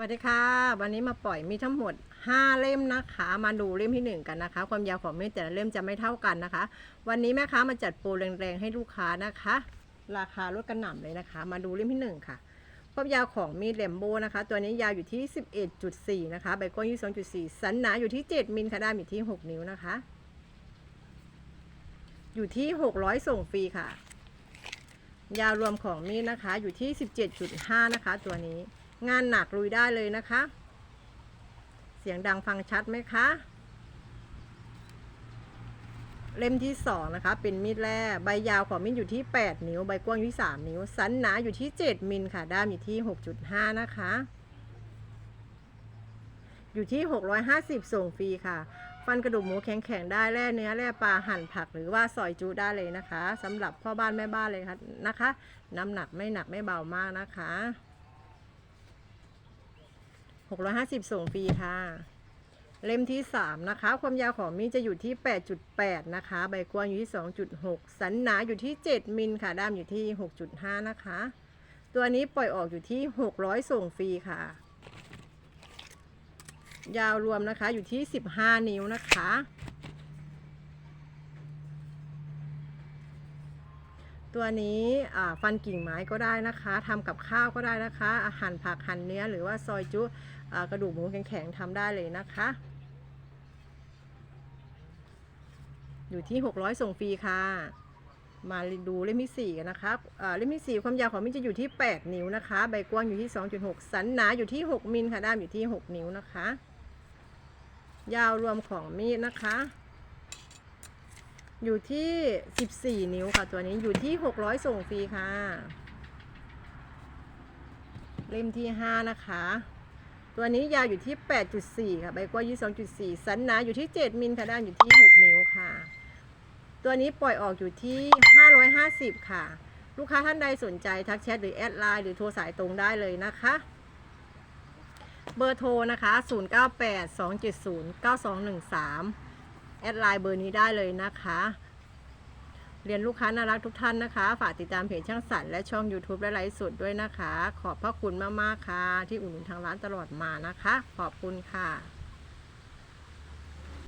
สวัสดีค่ะ วันนี้มาปล่อยมีทั้งหมด 5 เล่มนะคะ มาดูเล่มที่ 1 กันนะคะ ความยาวของมีดแต่ละเล่มจะไม่เท่ากันนะคะ วันนี้แม่ค้ามาจัดโปรแรงๆให้ลูกค้านะคะ ราคาลดกระหน่ำเลยนะคะ มาดูเล่มที่ 1 ค่ะ ความยาวของมีดเลมโบนะคะ ตัวนี้ยาวอยู่ที่ 11.4 นะคะใบกว้างที่2.4 สันหนาอยู่ที่ 7 มิลค่ะด้ามอยู่ที่ 6 นิ้วนะคะ อยู่ที่ 600 ส่งฟรีค่ะ ยาวรวมของมีดนะคะอยู่ที่ 17.5 นะคะ ตัวนี้ งานหนักลุยได้เลยนะคะ เสียงดังฟังชัดไหมคะ เล่มที่สองนะคะ เป็นมีดแร่ใบยาวของมีดอยู่ที่ 8 นิ้ว ใบกว้างอยู่ที่3นิ้ว สันหนาอยู่ที่ 7 มิลค่ะ ด้ามอยู่ที่ 6.5 นะคะ อยู่ที่ 650 ส่งฟรีค่ะฟันกระดูกหมูแข็งๆได้แร่เนื้อแร่ปลาหั่นผักหรือว่าซอยจูได้เลยนะคะสำหรับพ่อบ้านแม่บ้านเลยค่ะนะคะ น้ำหนักไม่หนักไม่เบามากนะคะ 650 ส่งฟรีค่ะ เล่มที่ 3 นะคะ ความยาวของมีดจะอยู่ที่ 8.8 นะคะ ใบกว้างอยู่ที่ 2.6 สันหนาอยู่ที่ 7 มิลค่ะ ด้ามอยู่ที่ 6.5 นะคะ ตัวนี้ปล่อยออกอยู่ที่ 600 ส่งฟรีค่ะ ยาวรวมนะคะอยู่ที่ 15 นิ้วนะคะ ตัวนี้ฟันกิ่งไม้ก็ได้นะคะทำกับข้าวก็ได้นะคะอาหารผักหั่นเนื้อหรือว่าซอยจุกระดูกหมูแข็งๆทำได้เลยนะคะ อยู่ที่ 600 ส่งฟรีค่ะ มาดูเล่มที่4กันนะคะเล่มที่4ความยาวของมินจะอยู่ที่ 8 นิ้วนะคะ ใบกว้างอยู่ที่ 2.6 สันหนาอยู่ที่ 6 มิลค่ะด้ามอยู่ที่ 6 นิ้วนะคะ ยาวรวมของมีดนะคะ อยู่ที่ 14 นิ้วค่ะตัวนี้อยู่ที่ 600 ส่งฟรีค่ะ เล่มที่ 5 นะคะ ตัวนี้ยาวอยู่ที่ 8.4 ค่ะ ใบกว้างอยู่2.4 สันหนาอยู่ที่ 7 มิลค่ะด้านอยู่ที่ 6 นิ้วค่ะ ตัวนี้ปล่อยออกอยู่ที่ 550 ค่ะ ลูกค้าท่านใดสนใจทักแชทหรือแอดไลน์หรือโทรสายตรงได้เลยนะคะเบอร์โทรนะคะ 0982709213 แอดไลน์เบอร์นี้ได้เลยนะคะ เรียนลูกค้าน่ารักทุกท่านนะคะ ฝากติดตามเพจช่างสันและช่อง YouTube และไลฟ์สดด้วยนะคะ ขอบพระคุณมากๆค่ะ ที่อุ่นนทางร้านตลอดมานะคะ ขอบคุณค่ะ